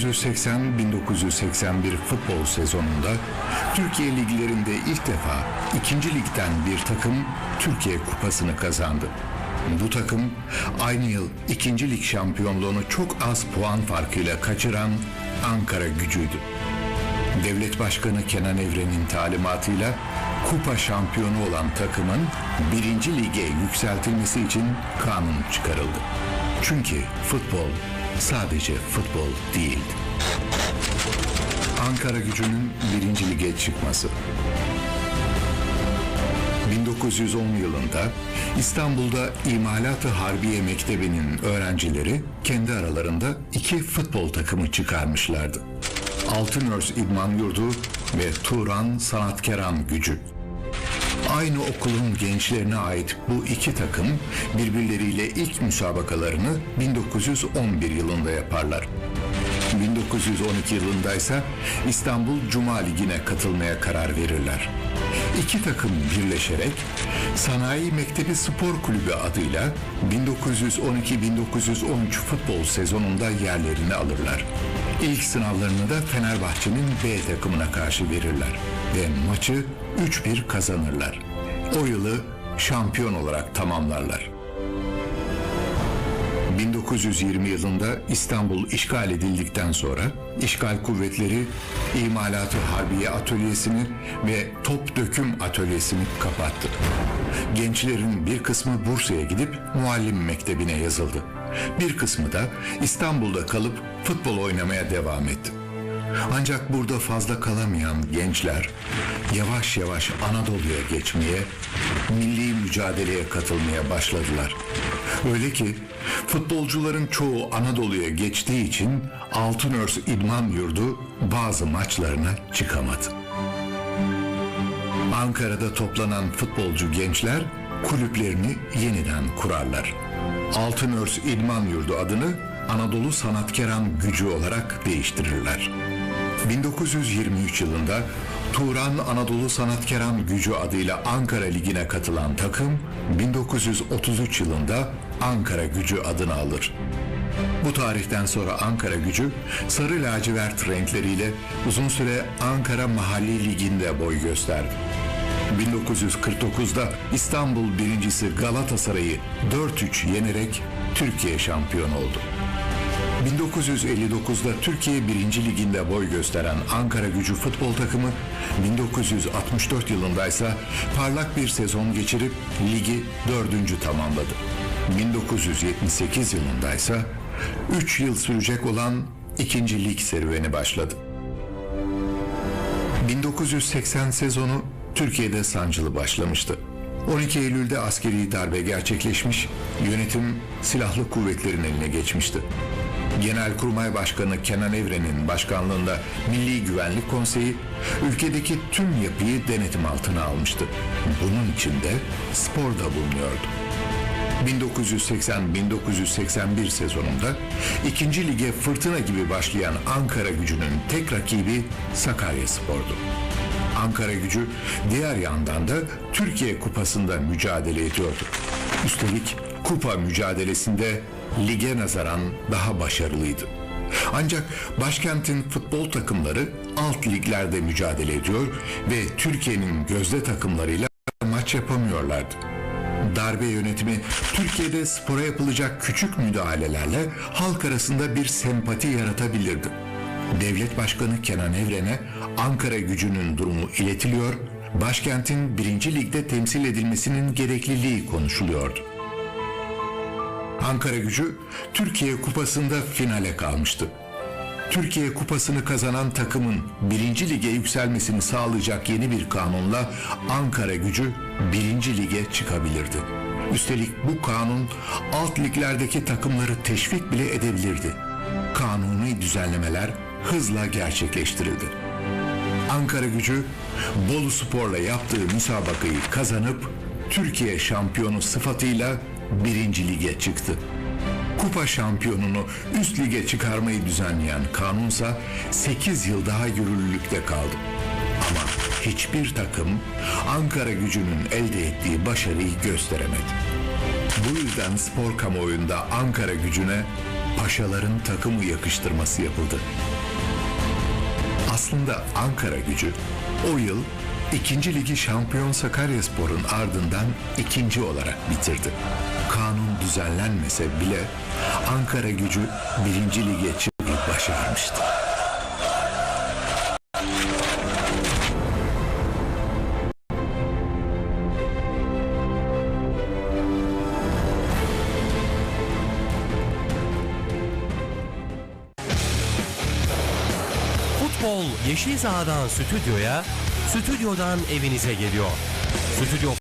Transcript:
1980-1981 futbol sezonunda Türkiye liglerinde ilk defa ikinci ligden bir takım Türkiye kupasını kazandı. Bu takım aynı yıl ikinci lig şampiyonluğunu çok az puan farkıyla kaçıran Ankara gücüydü. Devlet Başkanı Kenan Evren'in talimatıyla kupa şampiyonu olan takımın birinci lige yükseltilmesi için kanun çıkarıldı. Çünkü futbol sadece futbol değildi. Ankara gücünün birinci lige çıkması. 1910 yılında İstanbul'da İmalat-ı Harbiye Mektebi'nin öğrencileri kendi aralarında iki futbol takımı çıkarmışlardı. Altınörs İdman Yurdu ve Turan Sanatkeram Gücü. Aynı okulun gençlerine ait bu iki takım birbirleriyle ilk müsabakalarını 1911 yılında yaparlar. 1912 yılında ise İstanbul Cuma Ligi'ne katılmaya karar verirler. İki takım birleşerek Sanayi Mektebi Spor Kulübü adıyla 1912-1913 futbol sezonunda yerlerini alırlar. İlk sınavlarını da Fenerbahçe'nin B takımına karşı verirler ve maçı 3-1 kazanırlar. O yılı şampiyon olarak tamamlarlar. 1920 yılında İstanbul işgal edildikten sonra işgal kuvvetleri İmalatı Harbiye Atölyesi'ni ve Top Döküm Atölyesi'ni kapattı. Gençlerin bir kısmı Bursa'ya gidip muallim mektebine yazıldı. Bir kısmı da İstanbul'da kalıp futbol oynamaya devam etti. Ancak burada fazla kalamayan gençler yavaş yavaş Anadolu'ya geçmeye, milli mücadeleye katılmaya başladılar. Öyle ki futbolcuların çoğu Anadolu'ya geçtiği için Altınörs İdman Yurdu bazı maçlarına çıkamadı. Ankara'da toplanan futbolcu gençler kulüplerini yeniden kurarlar. Altınörs İdman Yurdu adını Anadolu Sanatkeran Gücü olarak değiştirirler. 1923 yılında Turan Anadolu Sanatkeran Gücü adıyla Ankara Ligi'ne katılan takım 1933 yılında Ankara Gücü adını alır. Bu tarihten sonra Ankara Gücü sarı lacivert renkleriyle uzun süre Ankara Mahalli Ligi'nde boy gösterdi. 1949'da İstanbul birincisi Galatasaray'ı 4-3 yenerek Türkiye şampiyon oldu. 1959'da Türkiye 1. Liginde boy gösteren Ankara Gücü futbol takımı 1964 yılında ise parlak bir sezon geçirip ligi 4. tamamladı. 1978 yılında ise 3 yıl sürecek olan 2. lig serüveni başladı. 1980 sezonu Türkiye'de sancılı başlamıştı. 12 Eylül'de askeri darbe gerçekleşmiş, yönetim silahlı kuvvetlerin eline geçmişti. Genelkurmay Başkanı Kenan Evren'in başkanlığında Milli Güvenlik Konseyi ülkedeki tüm yapıyı denetim altına almıştı. Bunun içinde spor da bulunuyordu. 1980-1981 sezonunda ikinci lige fırtına gibi başlayan Ankara gücünün tek rakibi Sakarya Spor'du. Ankara gücü diğer yandan da Türkiye Kupası'nda mücadele ediyordu. Üstelik kupa mücadelesinde lige nazaran daha başarılıydı. Ancak başkentin futbol takımları alt liglerde mücadele ediyor ve Türkiye'nin gözde takımlarıyla maç yapamıyorlardı. Darbe yönetimi Türkiye'de spora yapılacak küçük müdahalelerle halk arasında bir sempati yaratabilirdi. Devlet Başkanı Kenan Evren'e Ankara gücünün durumu iletiliyor, başkentin birinci ligde temsil edilmesinin gerekliliği konuşuluyordu. Ankara gücü Türkiye Kupası'nda finale kalmıştı. Türkiye Kupası'nı kazanan takımın birinci lige yükselmesini sağlayacak yeni bir kanunla Ankara gücü birinci lige çıkabilirdi. Üstelik bu kanun alt liglerdeki takımları teşvik bile edebilirdi. Kanuni düzenlemeler hızla gerçekleştirildi. Ankara gücü Bolu Spor'la yaptığı müsabakayı kazanıp Türkiye şampiyonu sıfatıyla birinci lige çıktı. Kupa şampiyonunu üst lige çıkarmayı düzenleyen kanunsa 8 yıl daha yürürlülükte kaldı. Ama hiçbir takım Ankara gücünün elde ettiği başarıyı gösteremedi. Bu yüzden spor kamuoyunda Ankara gücüne paşaların takımı yakıştırması yapıldı. Aslında Ankara gücü o yıl ikinci ligi şampiyon Sakaryaspor'un ardından ikinci olarak bitirdi. Kanun düzenlenmese bile Ankara gücü birinci lige çıkmayı başarmıştı. Futbol Yeşil Saha'dan stüdyoya, stüdyodan evinize geliyor. Stüdyo